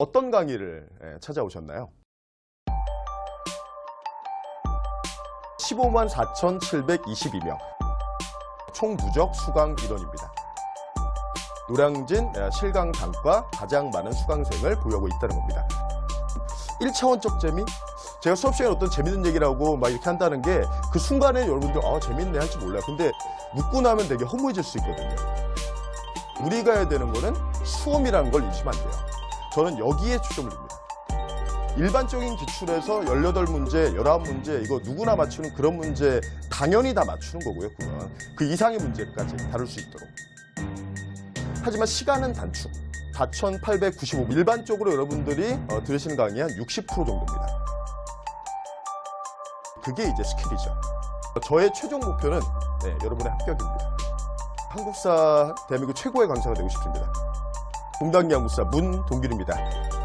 어떤 강의를 예, 찾아오셨나요? 15만 4,722명. 총 누적 수강 인원입니다. 노량진 예, 실강 단과 가장 많은 수강생을 보유하고 있다는 겁니다. 1차원적 재미? 제가 수업 시간에 어떤 재밌는 얘기라고 막 이렇게 한다는 게 그 순간에 여러분들 아 재밌네 할지 몰라요. 근데 묻고 나면 되게 허무해질 수 있거든요. 우리가 해야 되는 거는 수험이라는 걸 잊으면 안 돼요. 저는 여기에 초점을 둡니다. 일반적인 기출에서 18문제, 19문제 이거 누구나 맞추는 그런 문제 당연히 다 맞추는 거고요. 그건 그 이상의 문제까지 다룰 수 있도록. 하지만 시간은 단축. 4,895. 일반적으로 여러분들이 어, 들으시는 강의 한 60% 정도입니다. 그게 이제 스킬이죠. 저의 최종 목표는 네, 여러분의 합격입니다. 한국사 대한민국 최고의 강사가 되고 싶습니다. 동당양국사 문동길입니다.